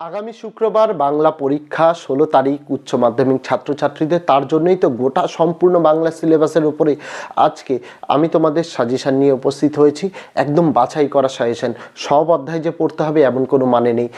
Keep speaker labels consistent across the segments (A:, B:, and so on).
A: আগামী শুক্রবার বাংলা পরীক্ষা ষোলো তারিখ উচ্চ মাধ্যমিক ছাত্রছাত্রীদের। তার জন্যই তো গোটা সম্পূর্ণ বাংলা সিলেবাসের উপরে আজকে আমি তোমাদের সাজেশান নিয়ে উপস্থিত হয়েছি। একদম বাছাই করা সাজেশান। সব অধ্যায় যে পড়তে হবে এমন কোনো মানে নেই।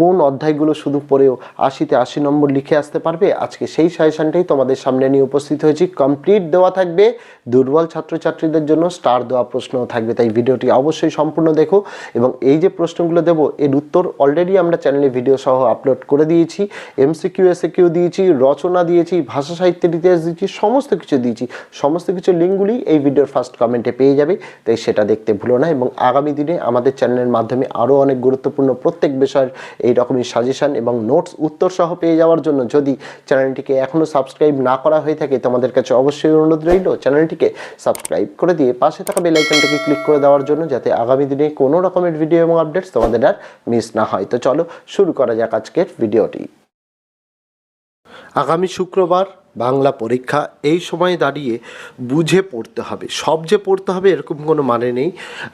A: কোন অধ্যায়গুলো শুধু পড়েও আশিতে আশি নম্বর লিখে আসতে পারবে? আজকে সেই সাজেশানটাই তোমাদের সামনে নিয়ে উপস্থিত হয়েছি। কমপ্লিট দেওয়া থাকবে। দুর্বল ছাত্রছাত্রীদের জন্য স্টার দেওয়া প্রশ্নও থাকবে। তাই ভিডিওটি অবশ্যই সম্পূর্ণ দেখো এবং এই যে প্রশ্নগুলো দেবো, এর উত্তর অলরেডি আমরা চ্যানেলে ভিডিও সহ আপলোড করে দিয়েছি। এমসিকিউ এসএকিউ দিয়েছি, রচনা দিয়েছি, ভাষা সাহিত্যের ইতিহাস দিয়েছি, সমস্ত কিছু দিয়েছি। সমস্ত কিছু লিঙ্কগুলি এই ভিডিওর ফার্স্ট কমেন্টে পেয়ে যাবে। তাই সেটা দেখতে ভুলো না এবং আগামী দিনে আমাদের চ্যানেলের মাধ্যমে আরও অনেক গুরুত্বপূর্ণ প্রত্যেক বিষয়ের এই রকমই সাজেশান এবং নোটস উত্তর সহ পেয়ে যাওয়ার জন্য যদি চ্যানেলটিকে এখনও সাবস্ক্রাইব না করা হয়ে থাকে তোমাদের কাছে অবশ্যই অনুরোধ রইল চ্যানেলটিকে সাবস্ক্রাইব করে দিয়ে পাশে থাকা বেল আইকনটাকে ক্লিক করে দেওয়ার জন্য যাতে আগামী দিনে কোনো রকমের ভিডিও এবং আপডেটস তোমাদের আর মিস না হয়। তো চলো শুরু করা যাক আজকের ভিডিওটি আগামী শুক্রবার বাংলা পরীক্ষা এই সময়ে দাঁড়িয়ে বুঝে পড়তে হবে। সব যে পড়তে হবে এরকম কোনো মানে নেই।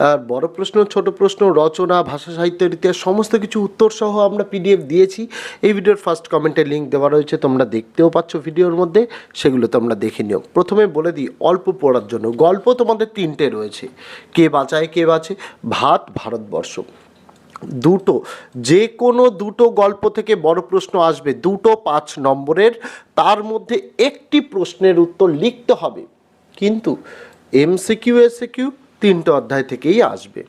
A: আর বড় প্রশ্ন, ছোট প্রশ্ন, রচনা, ভাষা সাহিত্যের ইতিহাস সমস্ত কিছু উত্তর সহ আমরা পিডিএফ দিয়েছি। এই ভিডিওর ফার্স্ট কমেন্টে লিঙ্ক দেওয়া রয়েছে, তোমরা দেখতেও পাচ্ছ ভিডিওর মধ্যে, সেগুলো তোমরা দেখে নিও। প্রথমে বলে দিই, অল্প পড়ার জন্য। গল্প তোমাদের তিনটে রয়েছে। কে বাঁচায়, কে বাঁচে? ভাত, ভারতবর্ষ। দুটো, যে কোনো দুটো গল্প থেকে বড় প্রশ্ন আসবে, দুটো পাঁচ নম্বরের, তার মধ্যে একটি প্রশ্নের উত্তর লিখতে হবে। কিন্তু এমসিকিউ এসিকিউ তিনটে অধ্যায় থেকেই আসবে।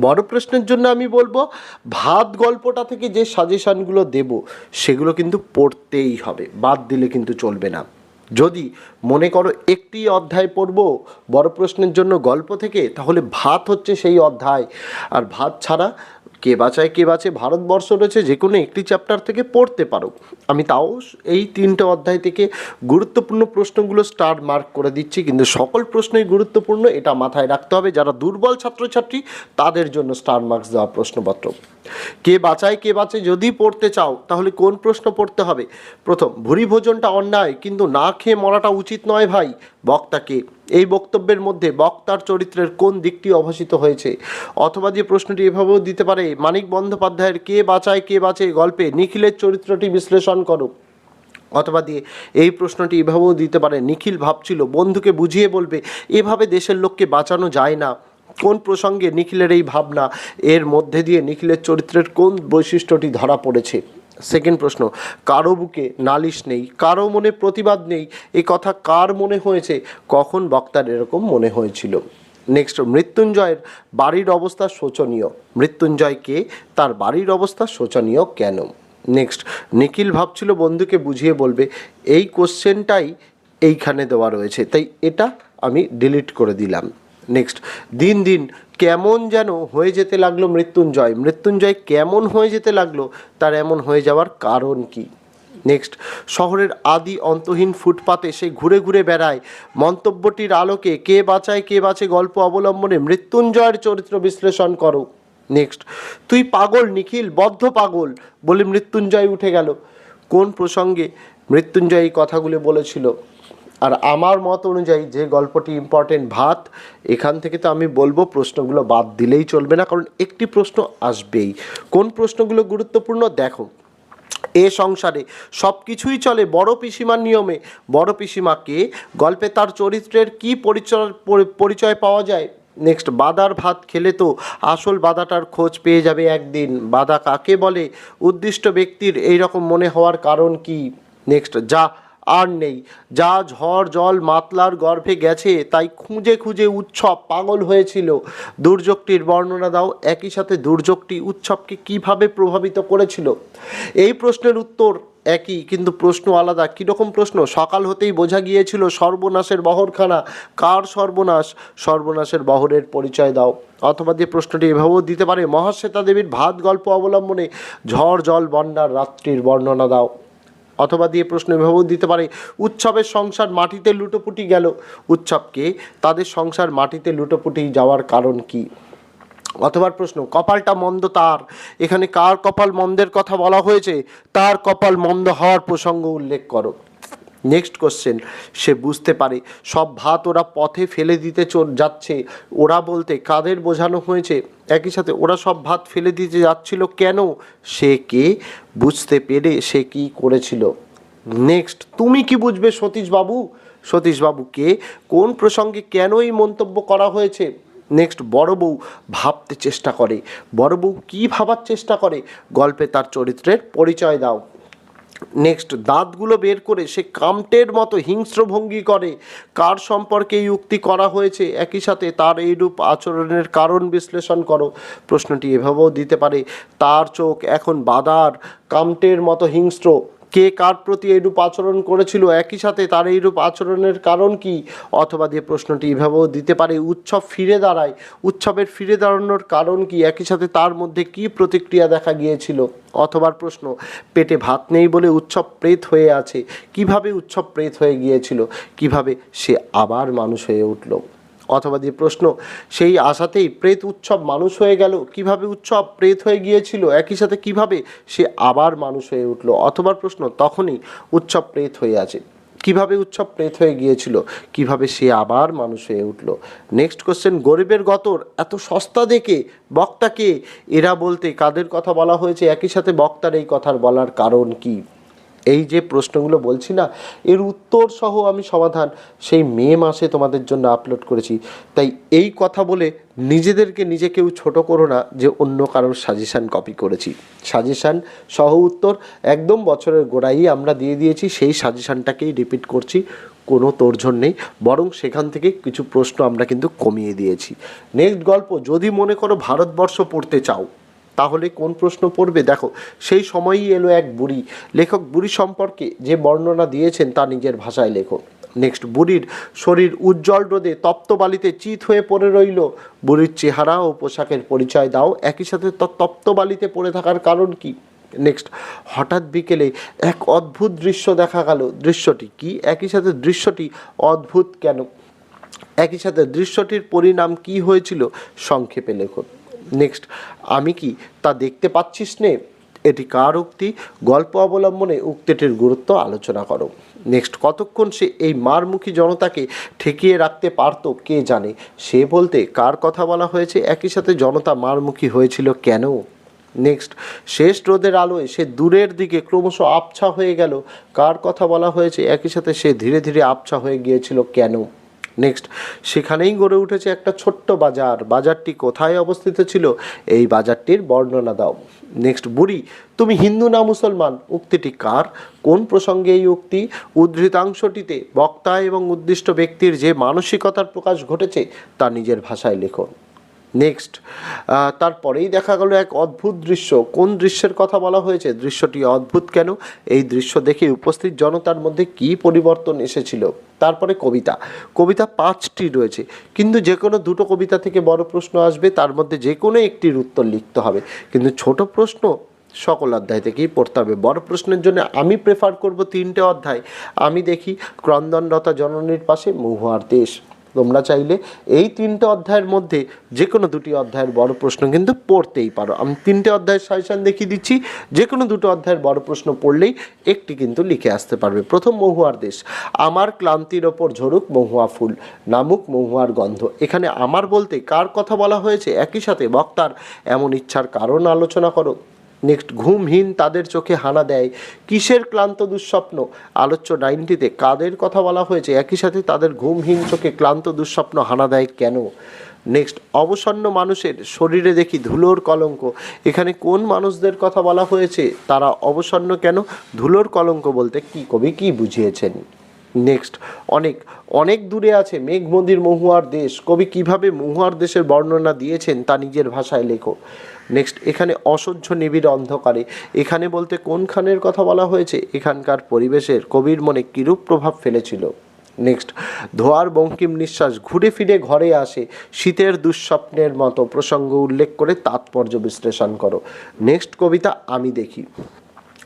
A: বড় প্রশ্নের জন্য আমি বলব, ভাত গল্পটা থেকে যে সাজেশানগুলো দেব, সেগুলো কিন্তু পড়তেই হবে, বাদ দিলে কিন্তু চলবে না। যদি মনে করো একটি অধ্যায় পড়ব বড় প্রশ্নের জন্য গল্প থেকে, তাহলে ভাত হচ্ছে সেই অধ্যায়। আর ভাত ছাড়া কে বাঁচায় কে বাঁচে ভারতবর্ষ রয়েছে যে কোনো একটি চ্যাপ্টার থেকে পড়তে পারো আমি তাও এই তিনটে অধ্যায় থেকে গুরুত্বপূর্ণ প্রশ্নগুলো স্টার মার্ক করে দিচ্ছি, কিন্তু সকল প্রশ্নই গুরুত্বপূর্ণ, এটা মাথায় রাখতে হবে। যারা দুর্বল ছাত্রছাত্রী, তাদের জন্য স্টার মার্কস দেওয়া প্রশ্নপত্র। কে বাঁচায়, কে বাঁচে, যদি পড়তে চাও, তাহলে কোন প্রশ্ন পড়তে হবে? প্রথম ভুরি ভোজনটা অন্যায়, কিন্তু না খেয়ে মরাটা উচিত নয় ভাই। বক্তাকে এই বক্তব্যের মধ্যে বক্তার চরিত্রের কোন দিকটি অভাসিত হয়েছে? অথবা যে প্রশ্নটি এভাবেও দিতে পারে, মানিক বন্দ্যোপাধ্যায়ের কে বাঁচায়, কে বাঁচে গল্পে নিখিলের চরিত্রটি বিশ্লেষণ করো। অথবা দিয়ে এই প্রশ্নটি এভাবেও দিতে পারে। নিখিল ভাবছিল, বন্ধুকে বুঝিয়ে বলবে, এভাবে দেশের লোককে বাঁচানো যায় না। কোন প্রসঙ্গে নিখিলের এই ভাবনা? এর মধ্যে দিয়ে নিখিলের চরিত্রের কোন বৈশিষ্ট্যটি ধরা পড়েছে? সেকেন্ড প্রশ্ন, কারও বুকে নালিশ নেই, কারও মনে প্রতিবাদ নেই, এ কথা কার মনে হয়েছে? কখন বক্তার এরকম মনে হয়েছিল? নেক্সট, মৃত্যুঞ্জয়ের বাড়ির অবস্থা শোচনীয়। মৃত্যুঞ্জয়কে তার বাড়ির অবস্থা শোচনীয় কেন? নেক্সট নিখিল ভাবছিল বন্ধুকে বুঝিয়ে বলবে, এই কোশ্চেনটাই এইখানে দেওয়া রয়েছে, তাই এটা আমি ডিলিট করে দিলাম। নেক্সট দিন দিন কেমন যেন হয়ে যেতে লাগল মৃত্যুঞ্জয়। মৃত্যুঞ্জয় কেমন হয়ে যেতে লাগল, তার এমন হয়ে যাওয়ার কারণ কি? নেক্সট শহরের আদি অন্তহীন ফুটপাতে সে ঘুরে ঘুরে বেড়ায়। মন্তব্যটির আলোকে কে বাঁচায়, কে বাঁচে গল্প অবলম্বনে মৃত্যুঞ্জয়ের চরিত্র বিশ্লেষণ করো। নেক্সট তুই পাগল, নিখিল, বদ্ধ পাগল বলে মৃত্যুঞ্জয় উঠে গেল। কোন প্রসঙ্গে মৃত্যুঞ্জয় এই কথাগুলো বলেছিল? আর আমার মত অনুযায়ী যে গল্পটি ইম্পর্টেন্ট ভাত, এখান থেকে তো আমি বলব প্রশ্নগুলো বাদ দিলেই চলবে না, কারণ একটি প্রশ্ন আসবেই। কোন প্রশ্নগুলো গুরুত্বপূর্ণ? দেখো, এ সংসারে সব কিছুই চলে বড় পিসিমার নিয়মে। বড় পিসিমাকে গল্পে তার চরিত্রের কি পরিচয় পরিচয় পাওয়া যায়? নেক্সট বাদার ভাত খেলে তো আসল বাদাটার খোঁজ পেয়ে যাবে একদিন। বাদা কাকে বলে? উদ্দিষ্ট ব্যক্তির এই রকম মনে হওয়ার কারণ কি? নেক্সট যা আর নেই। যা ঝড় জল মাতলার গর্ভে গেছে, তাই খুঁজে খুঁজে উৎসব পাগল হয়েছিল। দুর্যোগটির বর্ণনা দাও। একই সাথে দুর্যোগটি উৎসবকে কীভাবে প্রভাবিত করেছিল? এই প্রশ্নের উত্তর একই, কিন্তু প্রশ্ন আলাদা। কীরকম প্রশ্ন? সকাল হতেই বোঝা গিয়েছিল সর্বনাশের বহরখানা। কার সর্বনাশ? সর্বনাশের বহরের পরিচয় দাও। অথবা যে প্রশ্নটি এভাবেও দিতে পারে, মহাশ্বেতা দেবীর ভাত গল্প অবলম্বনে ঝড়, জল, বন্যার রাত্রির বর্ণনা দাও। অথবা দিয়ে প্রশ্ন এভাবেও দিতে পারে, উৎসবের সংসার মাটিতে লুটোপুটি গেল। উৎসবকে তাদের সংসার মাটিতে লুটোপুটি যাওয়ার কারণ কি? অথবা প্রশ্ন, কপালটা মন্দ তার? এখানে কার কপাল মন্দের কথা বলা হয়েছে? তার কপাল মন্দ হওয়ার প্রসঙ্গ উল্লেখ করো। নেক্সট কোশ্চেন সে বুঝতে পারে, সব ভাত ওরা পথে ফেলে দিতে যাচ্ছে। ওরা বলতে, কাদের বোঝানো হয়েছে? একই সাথে, ওরা সব ভাত ফেলে দিতে যাচ্ছিল কেন? সে কে? বুঝতে পেরে সে কি করেছিল? নেক্সট তুমি কি বুঝবে সতীশবাবু? সতীশবাবু কে? কোন প্রসঙ্গে কেন এই মন্তব্য করা হয়েছে? নেক্সট বড় বউ ভাবতে চেষ্টা করে। বড় বউ কী ভাবার চেষ্টা করে? গল্পে তার চরিত্রের পরিচয় দাও। নেক্সট দাঁতগুলো বের করে সে কামটের মতো হিংস্র ভঙ্গি করে। কার সম্পর্কে এই উক্তি করা হয়েছে? একই সাথে তার এইরূপ আচরণের কারণ বিশ্লেষণ করো। প্রশ্নটি এভাবেও দিতে পারে, তার চোখ এখন বাদার, কামটের মতো হিংস্র। কে কার প্রতি এইরূপ আচরণ করেছিল, একই সাথে তার এইরূপ আচরণের কারণ কি? অথবা দিয়ে প্রশ্নটি এভাবেও দিতে পারে, উৎসব ফিরে দাঁড়ায়, উৎসবের ফিরে দাঁড়ানোর কারণ কি? একই সাথে তার মধ্যে কি প্রতিক্রিয়া দেখা গিয়েছিল? অথবা প্রশ্ন, পেটে ভাত নেই বলে উৎসব প্রেত হয়ে আছে, কীভাবে উৎসব প্রেত হয়ে গিয়েছিল? কীভাবে সে আবার মানুষ হয়ে উঠল? অথবা দিয়ে প্রশ্ন, সেই আশাতেই প্রেত উৎসব মানুষ হয়ে গেল। কীভাবে উৎসব প্রেত হয়ে গিয়েছিল, একই সাথে কীভাবে সে আবার মানুষ হয়ে উঠল? অথবা প্রশ্ন, তখনই উৎসব প্রেত হয়ে আছে। কীভাবে উৎসব প্রেত হয়ে গিয়েছিল, কীভাবে সে আবার মানুষ হয়ে উঠল? নেক্সট কোশ্চেন গরিবের গতর, এত সস্তা দেখে বক্তাকে এরা বলতে কাদের কথা বলা হয়েছে? একই সাথে বক্তার এই কথার বলার কারণ কি? এই যে প্রশ্নগুলো বলছি না, এর উত্তর সহ আমি সমাধান সেই মে মাসে তোমাদের জন্য আপলোড করেছি। তাই এই কথা বলে নিজেদেরকে নিজে কেউ ছোট করো না যে অন্য কারোর সাজেশান কপি করেছি। সাজেশান সহ উত্তর একদম বছরের গোড়াই আমরা দিয়ে দিয়েছি, সেই সাজেশানটাকেই রিপিট করছি, কোনো তোড়ঝড় নেই। বরং সেখান থেকে কিছু প্রশ্ন আমরা কিন্তু কমিয়ে দিয়েছি। নেক্সট গল্প, যদি মনে করো ভারতবর্ষ পড়তে চাও তাহলে কোন প্রশ্ন পড়বে? দেখো, সেই সময়ই এলো এক বুড়ি। লেখক, বুড়ি সম্পর্কে যে বর্ণনা দিয়েছেন তা নিজের ভাষায় লেখো। নেক্সট বুড়ির শরীর উজ্জ্বল রোদে তপ্ত বালিতে চিত হয়ে পড়ে রইল। বুড়ির চেহারা ও পোশাকের পরিচয় দাও। একই সাথে তপ্ত বালিতে পড়ে থাকার কারণ কি? নেক্সট হঠাৎ বিকেলে এক অদ্ভুত দৃশ্য দেখা গেল। দৃশ্যটি কি? একই সাথে দৃশ্যটি অদ্ভুত কেন? একই সাথে দৃশ্যটির পরিণাম কি হয়েছিল? সংক্ষেপে লেখুন নেক্সট আমি কি তা দেখতে পাচ্ছিস নে? এটি কার উক্তি? গল্প অবলম্বনে উক্তিটির গুরুত্ব আলোচনা করো। নেক্সট কতক্ষণ সে এই মারমুখী জনতাকে ঠেকিয়ে রাখতে পারতো কে জানে? সে বলতে কার কথা বলা হয়েছে? একই সাথে জনতা মারমুখী হয়েছিল কেন? নেক্সট শেষ রোদের আলোয় সে দূরের দিকে ক্রমশ আবছা হয়ে গেল। কার কথা বলা হয়েছে? একই সাথে সে ধীরে ধীরে আবছা হয়ে গিয়েছিল কেন? নেক্সট সেখানেই গড়ে উঠেছে একটা ছোট্ট বাজার। বাজারটি কোথায় অবস্থিত ছিল? এই বাজারটির বর্ণনা দাও। নেক্সট বুড়ি, তুমি হিন্দু না মুসলমান? উক্তিটি কার? কোন প্রসঙ্গে এই উক্তি? উদ্ধৃতাংশটিতে বক্তা এবং উদ্দিষ্ট ব্যক্তির যে মানসিকতার প্রকাশ ঘটেছে, তা নিজের ভাষায় লেখো। নেক্সট তারপরেই দেখা গেল এক অদ্ভুত দৃশ্য। কোন দৃশ্যের কথা বলা হয়েছে? দৃশ্যটি অদ্ভুত কেন? এই দৃশ্য দেখে উপস্থিত জনতার মধ্যে কী পরিবর্তন এসেছিল? তারপরে কবিতা। কবিতা পাঁচটি রয়েছে। কিন্তু যে কোনো দুটো কবিতা থেকে বড় প্রশ্ন আসবে, তার মধ্যে যে কোনো একটির উত্তর লিখতে হবে। কিন্তু ছোট প্রশ্ন সকল অধ্যায় থেকেই পড়তে হবে। বড় প্রশ্নের জন্য আমি প্রেফার করব তিনটে অধ্যায়। আমি দেখি ক্রন্দনরতা জননীর পাশে মহুয়ার দেশ। তোমরা চাইলে এই তিনটে অধ্যায়ের মধ্যে যে কোনো দুটি অধ্যায়ের বড় প্রশ্ন কিন্তু পড়তেই পারো। আমি তিনটে অধ্যায়ের সাজেশন দেখিয়ে দিচ্ছি। যে কোনো দুটো অধ্যায়ের বড় প্রশ্ন পড়লেই একটি কিন্তু লিখে আসতে পারবে। প্রথম, মহুয়ার দেশ। আমার ক্লান্তির ওপর ঝরুক মহুয়া ফুল, নামুক মহুয়ার গন্ধ। এখানে আমার বলতে কার কথা বলা হয়েছে? একই সাথে বক্তার এমন ইচ্ছার কারণ আলোচনা করো। নেক্সট ঘুমহীন তাদের চোখে হানা দেয়। কিসের ক্লান্ত দুঃস্বপ্ন? আলোচ্য নাইনটিতে কাদের কথা বলা হয়েছে? একই সাথে তাদের ঘুমহীন চোখে ক্লান্ত দুঃস্বপ্ন হানা দেয় কেন? নেক্সট, অবসন্ন মানুষের শরীরে দেখি ধুলোর কলঙ্ক। এখানে কোন মানুষদের কথা বলা হয়েছে? তারা অবসন্ন কেন? ধুলোর কলঙ্ক বলতে কি কবি কি বুঝিয়েছেন? নেক্সট, অনেক অনেক দূরে আছে মেঘমন্দির মহুয়ার দেশ। কবি কীভাবে মহুয়ার দেশের বর্ণনা দিয়েছেন তা নিজের ভাষায় লেখো। নেক্সট এখানে অসহ্য নিবিড় অন্ধকারে। এখানে বলতে কোনখানের কথা বলা হয়েছে? এখানকার পরিবেশের কবির মনে কিরূপ প্রভাব ফেলেছিল? নেক্সট ধোয়ার বঙ্কিম নিঃশ্বাস ঘুরে ফিরে ঘরে আসে। শীতের দুঃস্বপ্নের মতো প্রসঙ্গ উল্লেখ করে তাৎপর্য বিশ্লেষণ করো। নেক্সট কবিতা আমি দেখি।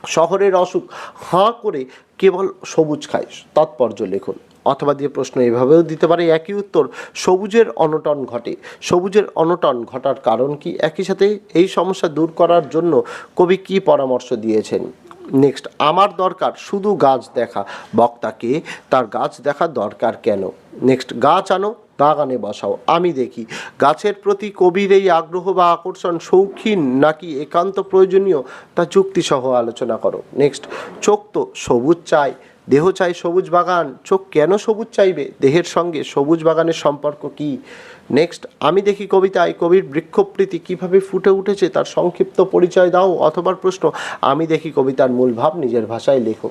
A: শহরের অসুখ হাঁ করে কেবল সবুজ খায়। তাৎপর্য লেখুন। অথবা দিয়ে প্রশ্ন এভাবেও দিতে পারে, একই উত্তর, সবুজের অনটন ঘটে। সবুজের অনটন ঘটার কারণ কি? একই সাথে এই সমস্যা দূর করার জন্য কবি কি পরামর্শ দিয়েছেন? নেক্সট, আমার দরকার শুধু গাছ দেখা। বক্তাকে, তার গাছ দেখা দরকার কেন? নেক্সট, গাছ আনো, বাগানে বসাও, আমি দেখি। গাছের প্রতি কবির এই আগ্রহ বা আকর্ষণ শৌখিন নাকি একান্ত প্রয়োজনীয়? তা যুক্তিসহ আলোচনা করো। নেক্সট, চোখ তো সবুজ চাই দেহ চাই সবুজ বাগান, চোখ কেন সবুজ চাইবে? দেহের সঙ্গে সবুজ বাগানের সম্পর্ক কি? নেক্সট আমি দেখি কবিতায় কবির বৃক্ষপ্রীতি কীভাবে ফুটে উঠেছে, তার সংক্ষিপ্ত পরিচয় দাও অথবা প্রশ্ন। আমি দেখি কবিতার মূল ভাব নিজের ভাষায় লেখো।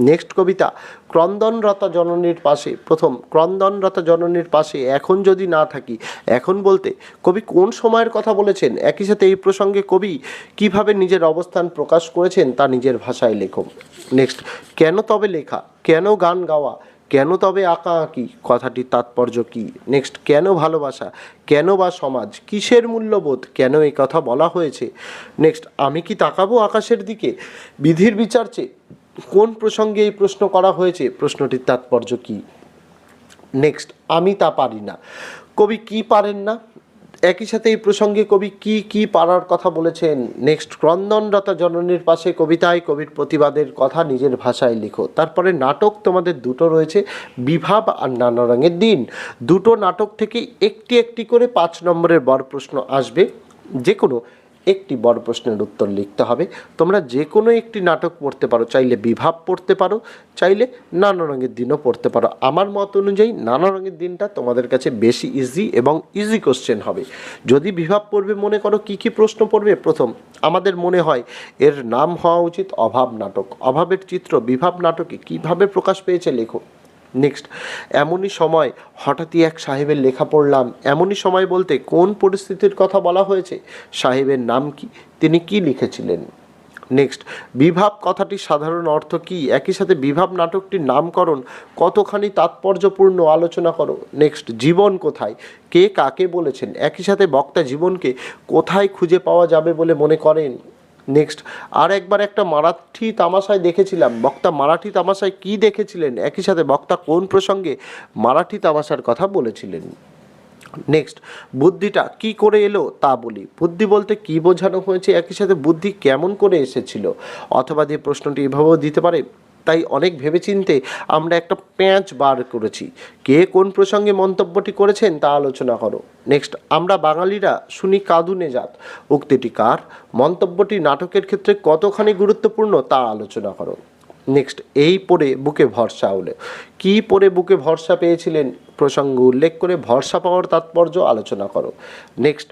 A: নেক্সট কবিতা, ক্রন্দনরতা জননীর পাশে, প্রথম, ক্রন্দনরতা জননীর পাশে, এখন যদি না থাকি, এখন বলতে, কবি কোন সময়ের কথা বলেছেন? একই সাথে এই প্রসঙ্গে কবি কীভাবে নিজের অবস্থান প্রকাশ করেছেন তা নিজের ভাষায় লেখো। নেক্সট কেন তবে লেখা? কেন গান গাওয়া? কেন তবে আঁকা আঁকি? কথাটির তাৎপর্য কি? নেক্সট কেন ভালোবাসা? কেন বা সমাজ? কিসের মূল্যবোধ? কেন এই কথা বলা হয়েছে? নেক্সট আমি কি তাকাবো আকাশের দিকে? বিধির বিচার চেয়ে? কোন প্রসঙ্গে এই প্রশ্ন করা হয়েছে? প্রশ্নটির তাৎপর্য কি? নেক্সট আমি তা পারি না। কবি কি পারেন না? একই সাথে এই প্রসঙ্গে কবি কি কি পারার কথা বলেছেন? নেক্সট ক্রন্দনরতা জননীর পাশে কবিতায় কবির প্রতিবাদের কথা নিজের ভাষায় লিখো। তারপরে নাটক তোমাদের দুটো রয়েছে, বিভাব আর নানা রঙের দিন। দুটো নাটক থেকে একটি একটি করে পাঁচ নম্বরের বর প্রশ্ন আসবে। যে কোনো একটি বড় প্রশ্নের উত্তর লিখতে হবে। তোমরা যে কোনো একটি নাটক পড়তে পারো, চাইলে বিভাব পড়তে পারো, চাইলে নানা রঙের দিনও পড়তে পারো। আমার মত অনুযায়ী নানা রঙের দিনটা তোমাদের কাছে বেশি ইজি এবং ইজি কোশ্চেন হবে। যদি বিভাব পড়বে, মনে করো কি কি প্রশ্ন পড়বে? প্রথম, আমাদের মনে হয় এর নাম হওয়া উচিত অভাব নাটক। অভাবের চিত্র বিভাব নাটকে কীভাবে প্রকাশ পেয়েছে লেখো। নেক্সট এমনই সময় হঠাৎই এক সাহেবের লেখা পড়লাম। এমনই সময় বলতে কোন পরিস্থিতির কথা বলা হয়েছে? সাহেবের নাম কি? তিনি কি লিখেছিলেন? নেক্সট বিভাব কথাটির সাধারণ অর্থ কি? একই সাথে বিভাব নাটকটির নামকরণ কতখানি তাৎপর্যপূর্ণ আলোচনা করো। নেক্সট জীবন কোথায়? কে কাকে বলেছেন? একই সাথে বক্তা জীবনকে কোথায় খুঁজে পাওয়া যাবে বলে মনে করেন? নেক্সট আর একবার একটা মারাঠি তামাশায় দেখেছিলাম। বক্তা মারাঠি তামাশায় কি দেখেছিলেন? একই সাথে বক্তা কোন প্রসঙ্গে মারাঠি তামাশার কথা বলেছিলেন? নেক্সট বুদ্ধিটা কি করে এলো তা বলি। বুদ্ধি বলতে কি বোঝানো হয়েছে? একই সাথে বুদ্ধি কেমন করে এসেছিল? অথবা দিয়ে প্রশ্নটি এভাবেও দিতে পারে তাই অনেক ভেবেচিন্তে আমরা একটা প্যাঁচ বার করেছি। কে কোন প্রসঙ্গে মন্তব্যটি করেছেন তা আলোচনা করো। নেক্সট, আমরা বাঙালিরা শুনি কাদুনে জাত উক্তিটি কার? মন্তব্যটি নাটকের ক্ষেত্রে কতখানি গুরুত্বপূর্ণ তা আলোচনা করো। নেক্সট, এই পড়ে বুকে ভরসা হলে। কি পড়ে বুকে ভরসা পেয়েছিলেন? প্রসঙ্গ উল্লেখ করে ভরসা পাওয়ার তাৎপর্য আলোচনা করো। নেক্সট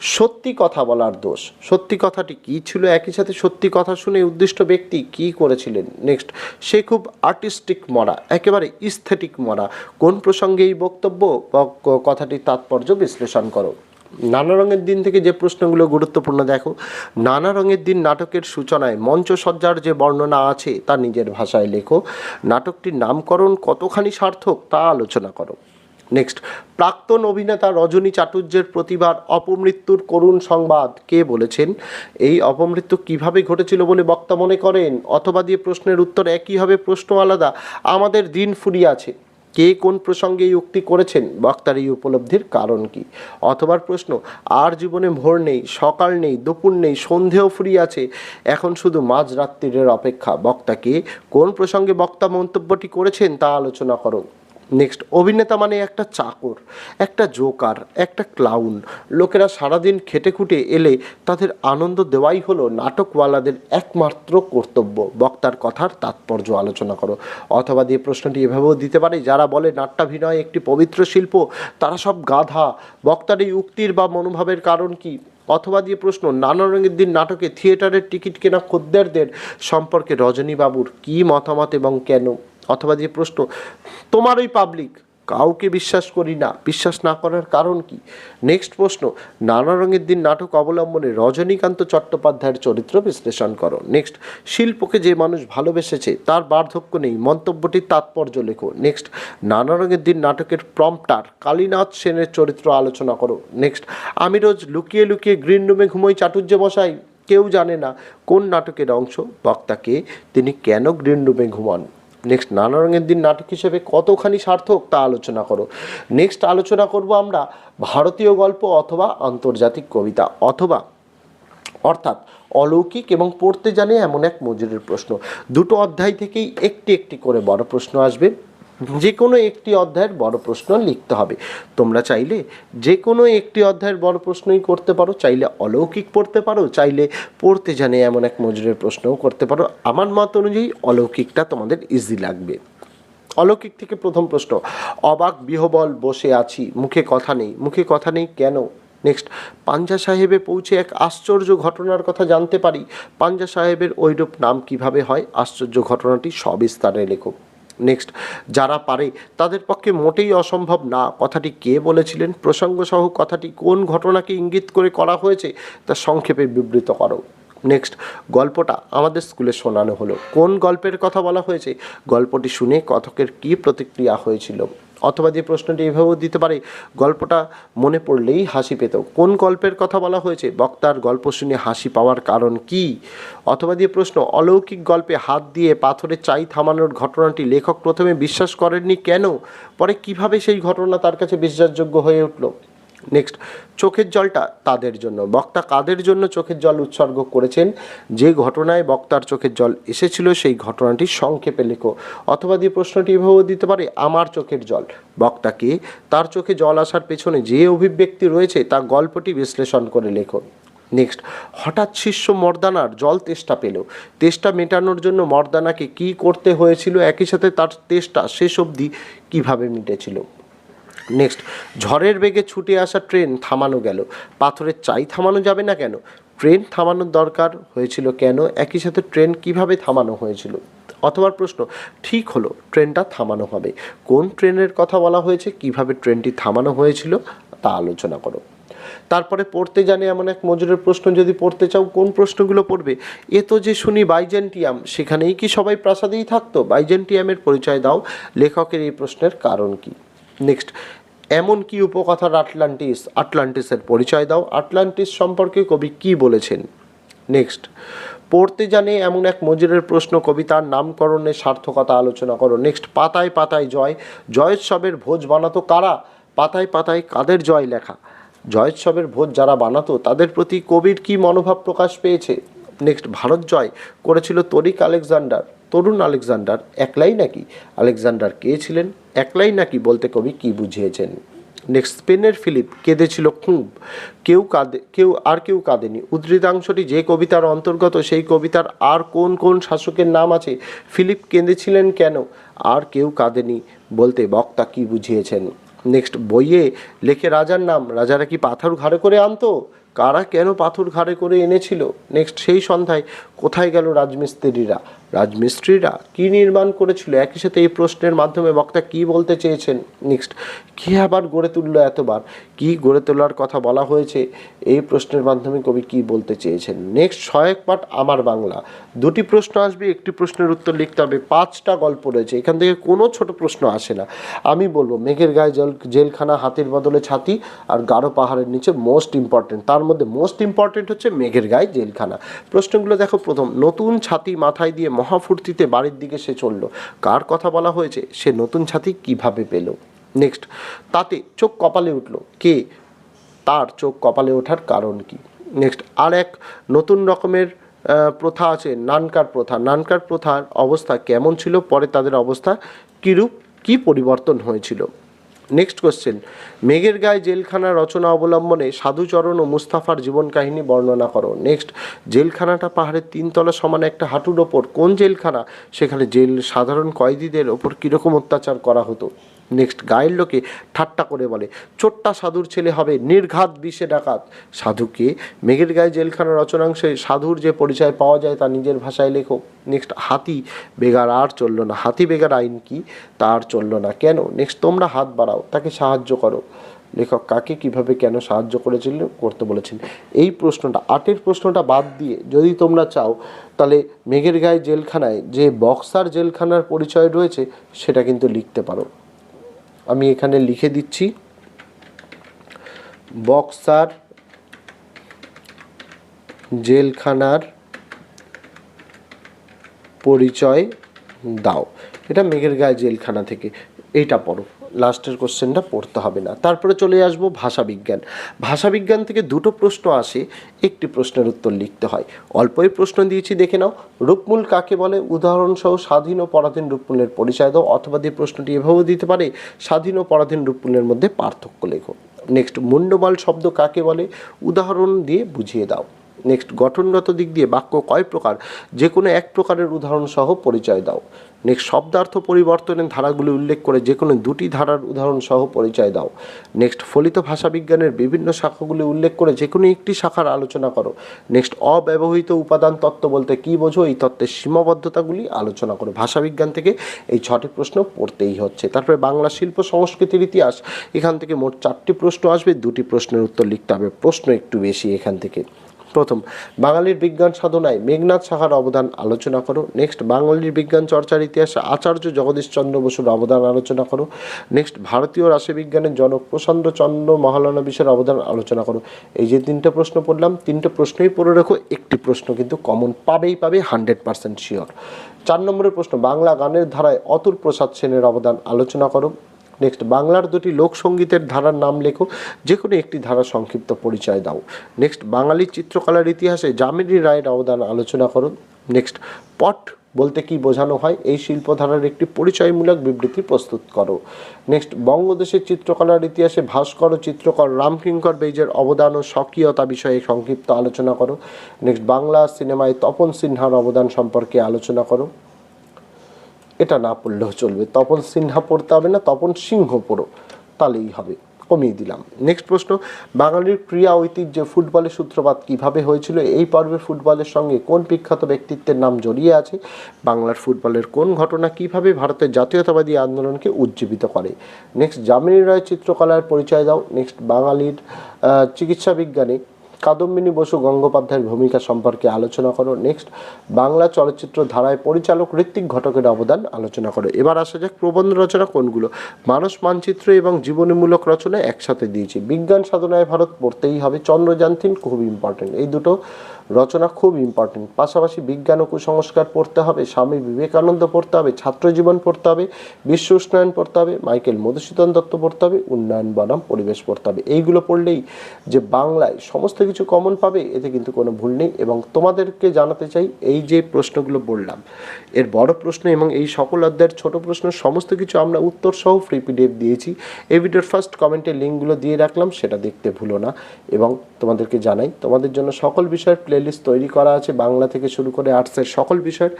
A: সত্যি কথা বলার দোষ। সত্যি কথাটি কি ছিল? একই সাথে সত্যি কথা শুনে উদ্দিষ্ট ব্যক্তি কি করেছিলেন? নেক্সট সে খুব আর্টিস্টিক মরা, একেবারে ইস্থেটিক মরা। কোন প্রসঙ্গে এই বক্তব্য? বা কথাটির তাৎপর্য বিশ্লেষণ করো। নানা রঙের দিন থেকে যে প্রশ্নগুলো গুরুত্বপূর্ণ দেখো। নানা রঙের দিন নাটকের সূচনায় মঞ্চসজ্জার যে বর্ণনা আছে, তা নিজের ভাষায় লেখো। নাটকটির নামকরণ কতখানি সার্থক, তা আলোচনা করো। নেক্সট প্রাক্তন অভিনেতা রজনী চাটুর্যের প্রতিভার অপমৃত্যুর করুণ সংবাদ কে বলেছেন? এই অপমৃত্যু কীভাবে ঘটেছিল বলে বক্তা মনে করেন? অথবা দিয়ে প্রশ্নের উত্তর একই হবে, প্রশ্ন আলাদা। আমাদের দিন ফুরিয়াছে কে কোন প্রসঙ্গে এই উক্তি করেছেন? বক্তার এই উপলব্ধির কারণ কি? অথবা প্রশ্ন, আর জীবনে ভোর নেই, সকাল নেই, দুপুর নেই, সন্ধেও ফুরিয়াছে এখন শুধু মাঝরাত্রিরের অপেক্ষা। বক্তাকে কোন প্রসঙ্গে বক্তা মন্তব্যটি করেছেন তা আলোচনা করো নেক্সট অভিনেতা মানে একটা চাকর, একটা জোকার একটা ক্লাউন লোকেরা সারাদিন খেটে খুটে এলে তাদের আনন্দ দেওয়াই হলো নাটকওয়ালাদের একমাত্র কর্তব্য। বক্তার কথার তাৎপর্য আলোচনা করো। অথবা দিয়ে প্রশ্নটি এভাবেও দিতে পারে, যারা বলে নাট্যাভিনয় একটি পবিত্র শিল্প, তারা সব গাধা। বক্তার এই উক্তির বা মনোভাবের কারণ কি? অথবা দিয়ে প্রশ্ন, নানা রঙের দিন নাটকে থিয়েটারের টিকিট কেনা খদ্দেরদের সম্পর্কে রজনীবাবুর কী মতামত এবং কেন? অথবা যে প্রশ্ন, তোমার ওই পাবলিক কাউকে বিশ্বাস করি না, বিশ্বাস না করার কারণ কি? নেক্সট প্রশ্ন, নানা রঙের দিন নাটক অবলম্বনে রজনীকান্ত চট্টোপাধ্যায়ের চরিত্র বিশ্লেষণ করো। নেক্সট শিল্পকে যে মানুষ ভালোবেসেছে, তার বার্ধক্য নেই মন্তব্যটির তাৎপর্য লেখো। নেক্সট নানা রঙের দিন নাটকের প্রম্পটার কালীনাথ সেনের চরিত্র আলোচনা করো। নেক্সট আমি রোজ লুকিয়ে লুকিয়ে গ্রিন রুমে ঘুমোই চাটুর্যে বসাই। কেউ জানে না কোন নাটকের অংশ, বক্তাকে তিনি কেন গ্রিন রুমে ঘুমান। নেক্সট নানা রঙের দিন নাটক হিসেবে কতখানি সার্থক তা আলোচনা করো। নেক্সট আলোচনা করব আমরা ভারতীয় গল্প অথবা আন্তর্জাতিক কবিতা, অথবা অর্থাৎ অলৌকিক এবং পড়তে জানে এমন এক মজুরের প্রশ্ন। দুটো অধ্যায় থেকেই একটি একটি করে বড় প্রশ্ন আসবে। যে কোনো একটি অধ্যায়ের বড় প্রশ্ন লিখতে হবে। তোমরা চাইলে যে কোনো একটি অধ্যায়ের বড় প্রশ্নই করতে পারো, চাইলে অলৌকিক পড়তে পারো, চাইলে পড়তে জানে এমন এক মজুরের প্রশ্নও করতে পারো। আমার মত অনুযায়ী অলৌকিকটা তোমাদের ইজি লাগবে। অলৌকিক থেকে প্রথম প্রশ্ন, অবাক বিহবল বসে আছি, মুখে কথা নেই। মুখে কথা নেই কেন? নেক্সট পাঞ্জা সাহেবে পৌঁছে এক আশ্চর্য ঘটনার কথা জানতে পারি। পাঞ্জা সাহেবের ওইরূপ নাম কীভাবে হয়? আশ্চর্য ঘটনাটি সবিস্তারে লেখো। নেক্সট যারা পারে, তাদের পক্ষে মোটেই অসম্ভব না। কথাটি কে বলেছিলেন? প্রসঙ্গসহ কথাটি কোন ঘটনাকে ইঙ্গিত করে করা হয়েছে তা সংক্ষেপে বিবৃত করো। নেক্সট গল্পটা আমাদের স্কুলে শোনানো হলো। কোন গল্পের কথা বলা হয়েছে? গল্পটি শুনে কথকের কী প্রতিক্রিয়া হয়েছিল? অথবা যে প্রশ্নটি এভাবেও দিতে পারে, গল্পটা মনে পড়লেই হাসি পেত। কোন গল্পের কথা বলা হয়েছে? বক্তার গল্প শুনে হাসি পাওয়ার কারণ কি? অথবা দিয়ে প্রশ্ন, অলৌকিক গল্পে হাত দিয়ে পাথরের চাই থামানোর ঘটনাটি লেখক প্রথমে বিশ্বাস করেননি কেন? পরে কীভাবে সেই ঘটনা তার কাছে বিশ্বাসযোগ্য হয়ে উঠল? নেক্সট চোখের জলটা তাদের জন্য। বক্তা কাদের জন্য চোখের জল উৎসর্গ করেছেন? যে ঘটনায় বক্তার চোখের জল এসেছিল, সেই ঘটনাটি সংক্ষেপে লেখো। অথবা দিয়ে প্রশ্নটি এভাবেও দিতে পারে, আমার চোখের জল। বক্তাকে তার চোখে জল আসার পেছনে যে অভিব্যক্তি রয়েছে, তা গল্পটি বিশ্লেষণ করে লেখো। নেক্সট হঠাৎ শিষ্য মর্দানার জল তেষ্টা পেল। তেষ্টা মেটানোর জন্য মর্দানাকে কি করতে হয়েছিল? একই সাথে তার তেষ্টা শেষ অবধি কীভাবে মিটেছিল? নেক্সট ঝড়ের বেগে ছুটে আসা ট্রেন থামানো গেল। পাথরের চাই থামানো যাবে না কেন? ট্রেন থামানোর দরকার হয়েছিল কেন? একই সাথে ট্রেন কীভাবে থামানো হয়েছিল? অথবা প্রশ্ন, ঠিক হলো ট্রেনটা থামানো হবে। কোন ট্রেনের কথা বলা হয়েছে? কীভাবে ট্রেনটি থামানো হয়েছিল? তা আলোচনা করো। তারপরে পড়তে জানে এমন এক মজুরের প্রশ্ন, যদি পড়তে চাও, কোন প্রশ্নগুলো পড়বে? এ তো যে শুনি বাইজেন্টিয়াম, সেখানেই কি সবাই প্রাসাদেই থাকতো? বাইজেন্টিয়ামের পরিচয় দাও। লেখকের এই প্রশ্নের কারণ কি? নেক্সট এমন কি উপকথার আটলান্টিস, আটলান্টিসের পরিচয় দাও। আটলান্টিস সম্পর্কে কবি কি বলেছেন? নেক্সট পড়তে জানে এমন এক মজুরের প্রশ্ন কবিতার নামকরণের সার্থকতা আলোচনা করো। নেক্সট পাতায় পাতায় জয়। জয়োৎসবের ভোজ বানাতো কারা? পাতায় পাতায় কাদের জয় লেখা? জয়োৎসবের ভোজ যারা বানাতো, তাদের প্রতি কবির কি মনোভাব প্রকাশ পেয়েছে? নেক্সট ভারত জয় করেছিল তরিক আলেকজান্ডার। তরুণ আলেকজান্ডার একলাই নাকি? আলেকজান্ডার কে ছিলেন? একলাই নাকি বলতে কবি কি বুঝিয়েছেন? নেক্সট স্পেনের ফিলিপ কেঁদেছিল খুব। কেউ কাঁদে, কেউ, আর কেউ কাঁদেনি। উদ্ধৃতাংশটি যে কবিতার অন্তর্গত, সেই কবিতার আর কোন কোন শাসকের নাম আছে? ফিলিপ কেঁদেছিলেন কেন? আর কেউ কাঁদেনি বলতে বক্তা কি বুঝিয়েছেন? নেক্সট বইয়ে লেখে রাজার নাম। রাজারা কি পাথর ঘাড়ে করে আনতো? কারা কেন পাথর ঘাড়ে করে এনেছিল? নেক্সট সেই সন্ধ্যায় কোথায় গেল রাজমিস্ত্রিরা? রাজমিস্ত্রিরা কি নির্মাণ করেছিল? একই সাথে এই প্রশ্নের মাধ্যমে বক্তা কি বলতে চেয়েছেন? নেক্সট কে আবার গড়ে তুললো এতবার? কি গড়ে তোলার কথা বলা হয়েছে? এই প্রশ্নের মাধ্যমে কবি কি বলতে চেয়েছেন? নেক্সট সহায়ক পাঠ আমার বাংলা। দুটি প্রশ্ন আসবে, একটি প্রশ্নের উত্তর লিখতে হবে। পাঁচটা গল্প রয়েছে। এখান থেকে কোনো ছোট প্রশ্ন আসে না। আমি বলব, মেঘের গায়ে জল জেলখানা হাতির বদলে ছাতি আর গাঢ় পাহাড়ের নিচে মোস্ট ইম্পর্টেন্ট তার মধ্যে মোস্ট ইম্পর্টেন্ট হচ্ছে মেঘের গায়ে জেলখানা। প্রশ্নগুলো দেখো প্রথম, নতুন ছাতি মাথায় দিয়ে মহাফুর্তিতে বাড়ির দিকে সে চলল। কার কথা বলা হয়েছে? সে নতুন ছাতি কীভাবে পেল? নেক্সট তাতে চোখ কপালে উঠল। কে? তার চোখ কপালে ওঠার কারণ কি? নেক্সট আর এক নতুন রকমের প্রথা আছে, নানকার প্রথা। নানকার প্রথার অবস্থা কেমন ছিল? পরে তাদের অবস্থা কীরূপ? কী পরিবর্তন হয়েছিল? নেক্সট কোশ্চেন মেঘের গায়ে জেলখানা রচনা অবলম্বনে সাধুচরণ ও মুস্তাফার জীবন কাহিনী বর্ণনা করো। নেক্সট জেলখানাটা পাহাড়ের তিনতলা সমানে একটা হাঁটুর ওপর। কোন জেলখানা? সেখানে জেল সাধারণ কয়েদিদের ওপর কীরকম অত্যাচার করা হতো? নেক্সট গায়ের লোকে ঠাট্টা করে বলে ছোট্টা সাধুর ছেলে হবে, নির্ঘাত বিষে ডাকাত। সাধুকে মেঘের গায়ে জেলখানা রচনাংশে সাধুর যে পরিচয় পাওয়া যায় তা নিজের ভাষায় লেখো। নেক্সট হাতি বেগার আর চলল না। হাতি বেগার আইন কি? তা আর চলল না। কেন? নেক্সট তোমরা হাত বাড়াও, তাকে সাহায্য করো। লেখক, কাকে কীভাবে কেন সাহায্য করেছিল, করতে বলেছেন। এই প্রশ্নটা, আটের প্রশ্নটা বাদ দিয়ে যদি তোমরা চাও, তাহলে মেঘের গায়ে জেলখানায় যে বক্সার জেলখানার পরিচয় রয়েছে, সেটা কিন্তু লিখতে পারো। আমি এখানে লিখে দিচ্ছি, বক্সার জেলখানার পরিচয় দাও। এটা মেঘের গায়ে জেলখানা থেকে, এইটা পড়ো। লাস্টের কোশ্চেনটা পড়তে হবে না। তারপরে চলে আসব ভাষাবিজ্ঞান ভাষাবিজ্ঞান থেকে দুটো প্রশ্ন আসে, একটি প্রশ্নের উত্তর লিখতে হয়। অল্পই প্রশ্ন দিয়েছি, দেখে নাও। রূপমূল কাকে বলে? উদাহরণসহ স্বাধীন ও পরাধীন রূপমূলের পরিচয় দাও, অথবা দিয়ে প্রশ্নটি এভাবেও দিতে পারে। স্বাধীন ও পরাধীন রূপমূলের মধ্যে পার্থক্য লেখো। নেক্সট মুন্ডমাল শব্দ কাকে বলে? উদাহরণ দিয়ে বুঝিয়ে দাও। নেক্সট গঠনগত দিক দিয়ে বাক্য কয় প্রকার? যে কোনো এক প্রকারের উদাহরণ সহ পরিচয় দাও। নেক্সট শব্দার্থ পরিবর্তনের ধারাগুলি উল্লেখ করে যে কোনো দুটি ধারার উদাহরণ সহ পরিচয় দাও। নেক্সট ফলিত ভাষাবিজ্ঞানের বিভিন্ন শাখাগুলি উল্লেখ করে যে কোনো একটি শাখার আলোচনা করো। নেক্সট অব্যবহৃত উপাদান তত্ত্ব বলতে কী বোঝো? এই তত্ত্বের সীমাবদ্ধতাগুলি আলোচনা করো। ভাষাবিজ্ঞান থেকে এই ছটি প্রশ্ন পড়তেই হচ্ছে। তারপরে বাংলা শিল্প সংস্কৃতির ইতিহাস। এখান থেকে মোট চারটি প্রশ্ন আসবে। দুটি প্রশ্নের উত্তর লিখতে হবে। প্রশ্ন একটু বেশি এখান থেকে। প্রথম, বাঙালির বিজ্ঞান সাধনায় মেঘনাথ সাহার অবদান আলোচনা করো। নেক্সট, বাঙালির বিজ্ঞান চর্চার ইতিহাসে আচার্য জগদীশ চন্দ্র বসুর অবদান আলোচনা করো। নেক্সট, ভারতীয় রাশিবিজ্ঞানের জনক প্রচণ্ড চন্দ্র মহালানবিশের অবদান আলোচনা করো। এই যে তিনটে প্রশ্ন পড়লাম, তিনটে প্রশ্নই পড়ে রেখো, একটি প্রশ্ন কিন্তু কমন পাবেই পাবে হান্ড্রেড পার্সেন্ট শিওর চার নম্বরের প্রশ্ন, বাংলা গানের ধারায় অতুল প্রসাদ সেনের অবদান আলোচনা করো। নেক্সট বাংলার দুটি লোকসঙ্গীতের ধারার নাম লেখো যে কোনো একটি ধারা সংক্ষিপ্ত পরিচয় দাও। নেক্সট বাঙালি চিত্রকলার ইতিহাসে যামিনী রায়ের অবদান আলোচনা করো নেক্সট পট বলতে কি বোঝানো হয়? এই শিল্পধারার একটি পরিচয়মূলক বিবৃতি প্রস্তুত করো। নেক্সট বঙ্গদেশের চিত্রকলার ইতিহাসে ভাস্কর ও চিত্রকর রামকিঙ্কর বেইজের অবদান ও স্বকীয়তা বিষয়ে সংক্ষিপ্ত আলোচনা করো। নেক্সট বাংলা সিনেমায় তপন সিনহার অবদান সম্পর্কে আলোচনা করো। এটা না পড়লেও চলবে। তপন সিনহা পড়তে হবে না, তপন সিংহ পড়ো, তাহলেই হবে। কমিয়ে দিলাম। নেক্সট প্রশ্ন, বাঙালির ক্রীড়া ঐতিহ্যে ফুটবলের সূত্রপাত কীভাবে হয়েছিল? এই পর্বে ফুটবলের সঙ্গে কোন বিখ্যাত ব্যক্তিত্বের নাম জড়িয়ে আছে? বাংলার ফুটবলের কোন ঘটনা কীভাবে ভারতের জাতীয়তাবাদী আন্দোলনকে উজ্জীবিত করে? নেক্সট যামিনী রায় চিত্রকলার পরিচয় দাও। নেক্সট বাঙালির চিকিৎসা বিজ্ঞানে কাদম্বিনী বসু গঙ্গোপাধ্যায়ের ভূমিকা সম্পর্কে আলোচনা করো। নেক্সট বাংলা চলচ্চিত্র ধারায় পরিচালক ঋত্বিক ঘটকের অবদান আলোচনা করো। এবার আসা যাক প্রবন্ধ রচনা কোনগুলো। মানুষ মানচিত্র এবং জীবনীমূলক রচনা একসাথে দিয়েছি। বিজ্ঞান সাধনায় ভারত পড়তেই হবে। চন্দ্রযান তিন খুব ইম্পর্টেন্ট এই দুটো রচনা খুব ইম্পর্টেন্ট পাশাপাশি বিজ্ঞান ও কুসংস্কার পড়তে হবে, স্বামী বিবেকানন্দ পড়তে হবে, ছাত্রজীবন পড়তে হবে, বিশ্ব উষ্ণায়ন পড়তে হবে, মাইকেল মধুসূদন দত্ত পড়তে হবে, উন্নয়ন, বনাম, পরিবেশ পড়তে হবে। এইগুলো পড়লেই যে বাংলায় সমস্ত কিছু কমন পাবে, এতে কিন্তু কোনো ভুল নেই। এবং তোমাদেরকে জানাতে চাই, এই যে প্রশ্নগুলো বললাম, এর বড় প্রশ্ন এবং এই সকল অধ্যায়ের ছোট প্রশ্ন, সমস্ত কিছু আমরা উত্তর সহ ফ্রি পিডিএফ দিয়েছি। এই ভিডিওর ফার্স্ট কমেন্টে লিঙ্কগুলো দিয়ে রাখলাম, সেটা দেখতে ভুলো না। এবং তোমাদেরকে জানাই, তোমাদের জন্য সকল বিষয়ের প্লেলিস্ট তৈরি করা আছে, বাংলা থেকে শুরু করে আর্টসের সকল বিষয়ের।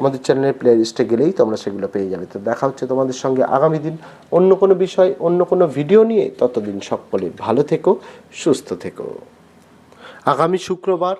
A: আমাদের চ্যানেলের প্লে লিস্টে গেলেই তোমরা সেগুলো পেয়ে যাবে। তো দেখা হচ্ছে তোমাদের সঙ্গে আগামী দিন অন্য কোনো বিষয়, অন্য কোনো ভিডিও নিয়ে। ততদিন সকলে ভালো থেকো, সুস্থ থেকো। আগামী শুক্রবার